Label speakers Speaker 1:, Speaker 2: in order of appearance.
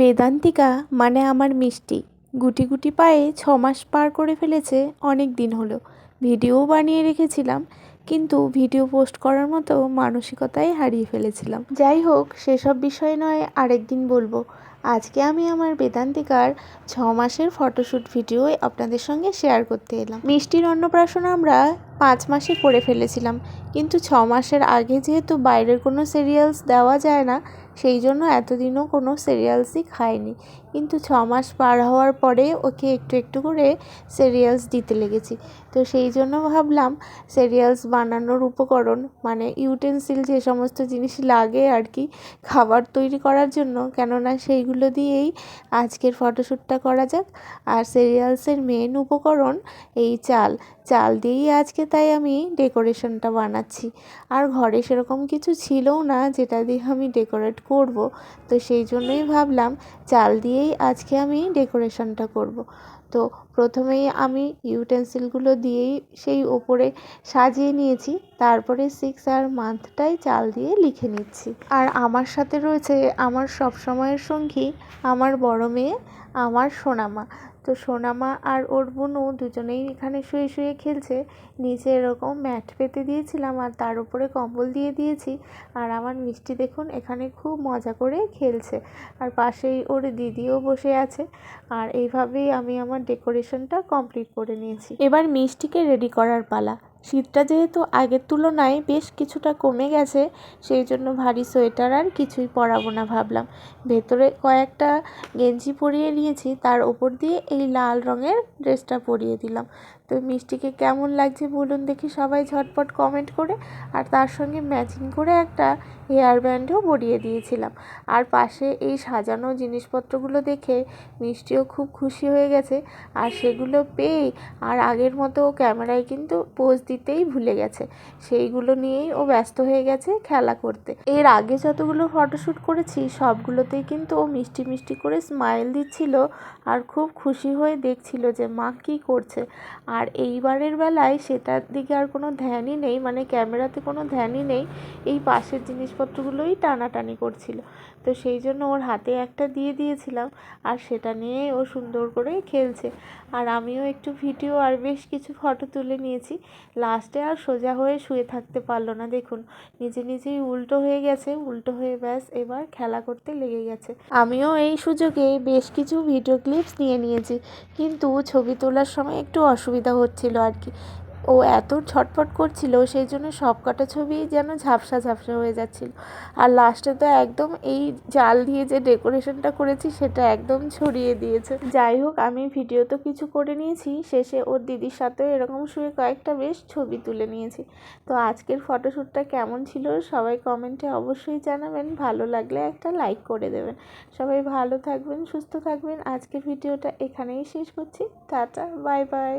Speaker 1: বেদান্তিকা মানে আমার মিষ্টি। গুটি গুটি পায়ে ছ মাস পার করে ফেলেছে অনেক দিন হলো। ভিডিও বানিয়ে রেখেছিলাম, কিন্তু ভিডিও পোস্ট করার মতো মানসিকতাই হারিয়ে ফেলেছিলাম। যাই হোক, সেসব বিষয় নয় আরেকদিন বলব। আজকে আমি আমার বেদান্তিকার ছ মাসের ফটোশ্যুট ভিডিও আপনাদের সঙ্গে শেয়ার করতে এলাম। মিষ্টির অন্নপ্রাশন আমরা পাঁচ মাসে করে ফেলেছিলাম, কিন্তু ছ মাসের আগে যেহেতু বাইরের কোনো সিরিয়ালস দেওয়া যায় না সেই জন্য এতদিনও কোনো সিরিয়ালসই খায়নি কিন্তু ছ মাস পার হওয়ার পরে ওকে একটু একটু করে সিরিয়ালস দিতে লেগেছি। তো সেই জন্য ভাবলাম সিরিয়ালস বানানোর উপকরণ মানে ইউটেন্সিল যে সমস্ত জিনিস লাগে আর কি, খাবার তৈরি করার জন্য, কেননা সেইগুলো দিয়েই আজকের ফটোশ্যুটটা করা যাক। আর সিরিয়ালসের মেন উপকরণ এই চাল। চাল দিয়েই আজকে তাই আমি ডেকোরেশনটা বানাচ্ছি। আর ঘরে সেরকম কিছু ছিলও না, যেটা দিয়ে আমি ডেকোরেট করব। তো সেই জন্যই ভাবলাম চাল দিয়েই আজকে আমি ডেকোরেশনটা করব। তো প্রথমেই আমি ইউটেন্সিলগুলো দিয়েই সেই ওপরে সাজিয়ে নিয়েছি, তারপরে সিক্স আর মান্থটাই চাল দিয়ে লিখে নিচ্ছি। আর আমার সাথে রয়েছে আমার সব সময়ের সঙ্গী, আমার বড় মেয়ে, আমার সোনামা। তো সোনামা আর ওর বোনও দুজনেই এখানে শুয়ে শুয়ে খেলছে। নিচে এরকম ম্যাট পেতে দিয়েছিলাম আর তার উপরে কম্বল দিয়ে দিয়েছি। আর আমার মিষ্টি দেখুন এখানে খুব মজা করে খেলছে। আর পাশেই ওর দিদিও বসে আছে। আর এইভাবেই আমি আমার ডেকোরেশনটা কমপ্লিট করে নিয়েছি। এবার মিষ্টিকে রেডি করার পালা। শীতটা যেহেতু আগের তুলনায় বেশ কিছুটা কমে গেছে, সেই জন্য ভারী সোয়েটার আর কিছুই পরাবো না ভাবলাম। ভেতরে কয়েকটা গেঞ্জি পরিয়ে নিয়েছি, তার ওপর দিয়ে এই লাল রঙের ড্রেসটা পরিয়ে দিলাম। তো মিষ্টিকে কেমন লাগছে বলুন দেখি সবাই ঝটপট কমেন্ট করে, আর তার সঙ্গে ম্যাচিং করে একটা হেয়ার ব্যান্ডও পরিয়ে দিয়েছিলাম। আর পাশে এই সাজানো জিনিসপত্রগুলো দেখে মিষ্টিও খুব খুশি হয়ে গেছে, আর সেগুলো পেয়েই আর আগের মতো ক্যামেরায় কিন্তু পোজ দিতেই ভুলে গেছে। সেইগুলো নিয়েই ও ব্যস্ত হয়ে গেছে খেলা করতে। এর আগে যতগুলো ফটোশ্যুট করেছি, সবগুলোতেই কিন্তু ও মিষ্টি মিষ্টি করে স্মাইল দিচ্ছিল আর খুব খুশি হয়ে দেখছিল যে, মা, কী করছে? আর এইবারের বেলায় সেটার দিকে আর কোনো ধ্যানই নেই মানে ক্যামেরাতে কোনো ধ্যানই নেই, এই পাশের জিনিসপত্রগুলোই টানাটানি করছিল। তো সেই জন্য ওর হাতে একটা দিয়ে দিয়েছিলাম আর সেটা নিয়ে ও সুন্দর করে খেলছে। আর আমিও একটু ভিডিও আর বেশ কিছু ফটো তুলে নিয়েছি। লাস্টে আর সোজা হয়ে শুয়ে থাকতে পারল না, দেখুন। নিজে নিজেই উল্টো হয়ে গেছে, উল্টো হয়ে ব্যাস, এবার খেলা করতে লেগে গেছে। আমিও এই সুযোগে বেশ কিছু ভিডিও ক্লিপস নিয়ে নিয়েছি, কিন্তু ছবি তোলার সময় একটু অসুবিধা হচ্ছিল আর কি। ও এত ছটফট করছিল, সেই জন্য সব কটা ছবি যেন ঝাপসা ঝাপসা হয়ে যাচ্ছিল। আর লাস্টে তো একদম এই জাল দিয়ে যে ডেকোরেশনটা করেছি, সেটা একদম ছড়িয়ে দিয়েছে। যাই হোক, আমি ভিডিও তো কিছু করে নিয়েছি, শেষে ওর দিদির সাথেও এরকম শুয়ে কয়েকটা বেশ ছবি তুলে নিয়েছি। তো আজকের ফটোশ্যুটটা কেমন ছিল, সবাই কমেন্টে অবশ্যই জানাবেন। ভালো লাগলে একটা লাইক করে দেবেন। সবাই ভালো থাকবেন, সুস্থ থাকবেন। আজকের ভিডিওটা এখানেই শেষ করছি। Tata bye bye